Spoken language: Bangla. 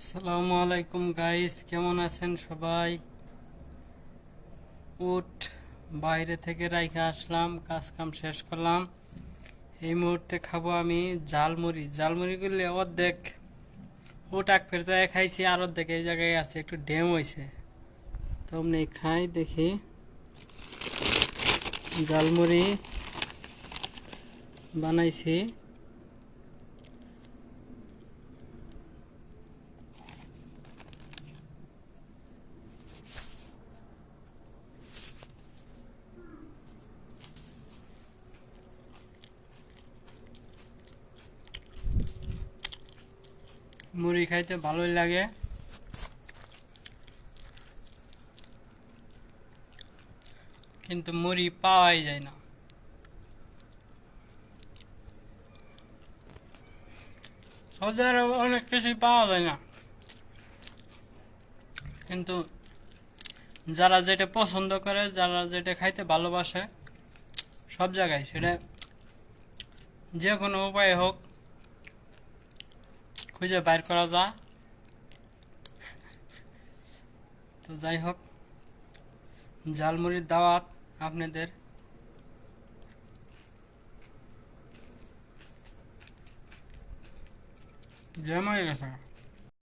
আসসালামু আলাইকুম গাইস কেমন আছেন সবাই? উঠ, বাইরে থেকে রাইখে আসলাম কাজ কাম শেষ করলাম। এই মুহূর্তে খাব আমি জালমুড়ি জালমুড়ি করলে অর্ধেক উঠ, এক ফেরতে খাইছি, আর অর্ধেক এই জায়গায় আছে, একটু ড্যাম হয়েছে তো খাই, দেখি। জালমুড়ি বানাইছি। মুড়ি খাইতে ভালোই লাগে। কিন্তু মুড়ি পাওয়াই যায় না। সৌদি আরবে অনেক কিছুই পাওয়া যায় না। কিন্তু যারা যেটা পছন্দ করে, যারা যেটা খাইতে ভালোবাসে, সব জায়গায় সেটা যে কোনো উপায়ে হোক খুঁজে বাইর করা যায় তো যাই হোক ঝালমুড়ির দাওয়াত আপনাদের। জয় গেছে।